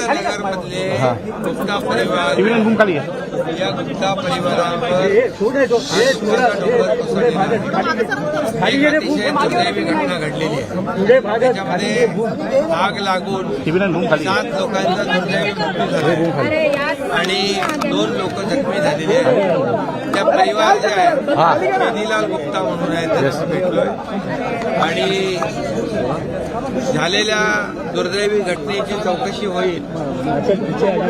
नगरमधले गुप्ता परिवार या गुप्ता परिवारावर अतिशय दुर्दैवी घटना घडलेली आहे. त्याच्यामध्ये आग लागून सात लोकांचा दुर्दैवी मृत्यू झाला. आणि दोन लोक जखमी झालेले आहेत. परिवार जे आहे बेनीलाल गुप्ता म्हणून आहे त्यांना भेटलोय. आणि झालेल्या दुर्दैवी घटनेची चौकशी होईल.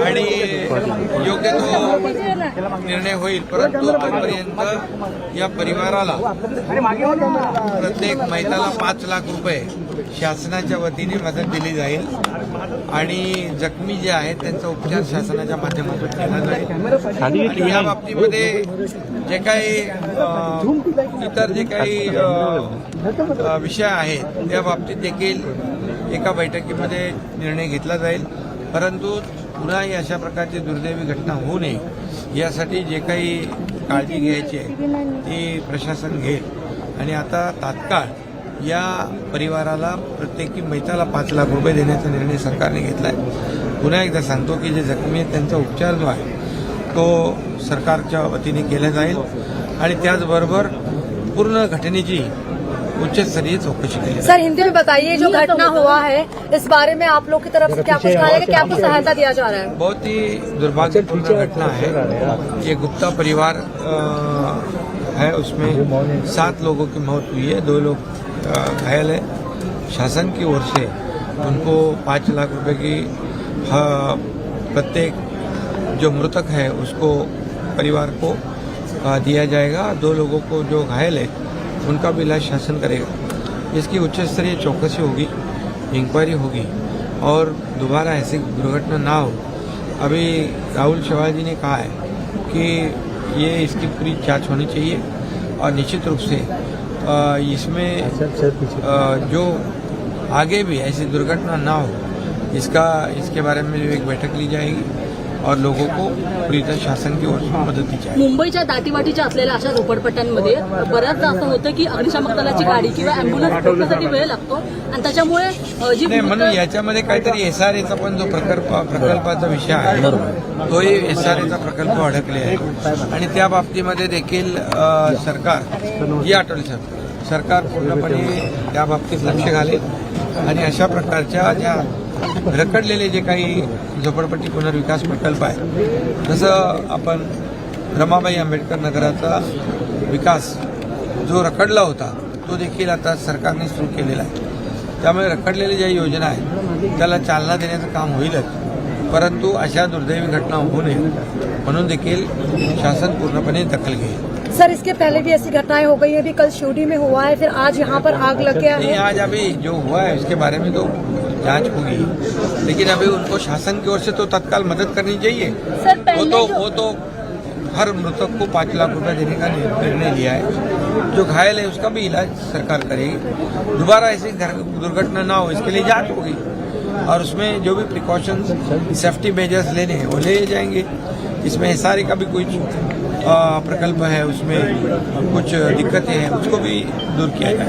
आणि योग्य तो निर्णय होईल. परंतु तोपर्यंत या परिवाराला प्रत्येक महिलाला पाच लाख रुपये शासनाच्या वतीने मदत दिली जाईल. आणि जखमी जे आहेत त्यांचा उपचार शासनाच्या माध्यमातून केला जाईल. आणि या बाबतीमध्ये जे काही इतर जे काही विषय आहेत त्या बाबतीत देखील एका बैठकीमध्ये निर्णय घेतला जाईल. परंतु पुन्हाही अशा प्रकारची दुर्दैवी घटना होऊ नये यासाठी जे काही काळजी घ्यायची आहे ती प्रशासन घेईल. आणि आता तात्काळ या परिवाराला प्रत्येकी मैताला पाच लाख रुपये देण्याचा निर्णय सरकारने घेतला आहे पुन्हा एकदा सांगतो की जे जखमी आहेत त्यांचा उपचार जो आहे तो सरकारच्या वतीने केला जाईल आणि त्याचबरोबर पूर्ण घटनेची उच्चस्तरीय चौकशी केली सर हिंदी में बताइए जो घटना हुआ है इस बारे में आप लोग की तरफ़ से क्या कुछ कहा है कि आपको सहायता दिया जा रहा है? बहुत ही दुर्भाग्यपूर्ण घटना है। ये गुप्ता परिवार है उसमें सात लोगों की मौत हुई है। दो लोग घायल है। शासन की ओर से उनको पाँच लाख रुपए की प्रत्येक जो मृतक है, उसको परिवार को दिया जाएगा। दो लोगों को जो घायल है, उनका भी इलाज शासन करेगा। इसकी उच्च स्तरीय चौकसी होगी इंक्वायरी होगी, और दोबारा ऐसी दुर्घटना ना हो। अभी राहुल शवाल जी ने कहा है कि ये इसकी पूरी जाँच होनी चाहिए, और निश्चित रूप से इसमें जो आगे भी ऐसी दुर्घटना ना हो, इसका, इसके बारे में एक बैठक ली जाएगी। और लोगों को पूरी तरह शासन की ओर से मदद दी मुंबईच्या दाटीवाटीच्या असलेल्या अशा झोपडपट्ट्यांमध्ये बऱ्याचदा असं होतं की अग्निशामक दलाची गाडी किंवा अँब्युलन्स पोहोचण्यासाठी वेळ लागतो आणि त्याच्यामुळे जी म्हणून याच्यामध्ये काहीतरी एस आर एचा पण जो प्रकल्प प्रकल्पाचा विषय आहे तोही एस आर एचा प्रकल्प अडकले आहे. आणि त्या बाबतीमध्ये देखील सरकार या आठवले सर. सरकार पूर्णपणे त्या बाबतीत लक्ष घालेल. आणि अशा प्रकारच्या ज्या रखडलेले जे काही झोपडपट्टी पुनर्विकास प्रकल्प आहे जसं आपण रमाबाई आंबेडकर नगराचा विकास जो रखडला होता तो देखील आता सरकारने सुरू केलेला आहे. त्यामुळे रखडलेल्या ज्या योजना आहेत त्याला चालना देण्याचं काम होईलच. परंतु अशा दुर्दैवी घटना होऊ नये म्हणून देखील शासन पूर्णपणे दखल घेईल. सर इसके पहले भी ऐसी घटनाएं हो गई है अभी कल शिवडी में हुआ है फिर आज यहाँ पर आग लग गया है। आज अभी जो हुआ है उसके बारे में तो जाँच होगी। लेकिन अभी उनको शासन की ओर से तो तत्काल मदद करनी चाहिए। वो तो वो तो हर मृतक को पाँच लाख रुपए देने का निर्णय लिया है। जो घायल है उसका भी इलाज सरकार करेगी। दोबारा ऐसी दुर्घटना ना हो इसके लिए जाँच होगी। और उसमें जो भी प्रिकॉशंस सेफ्टी मेजर्स लेने हैं वो ले जाएँगे। इसमें हिसारे का भी कोई प्रकल्प है उसमें कुछ दिक्कतें हैं उसको भी दूर किया जाए।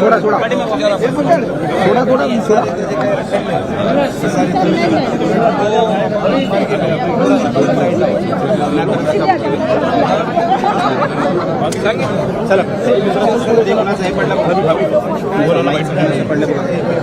थोड़ा थोड़ा थोड़ा थोड़ा मुंबईमध्ये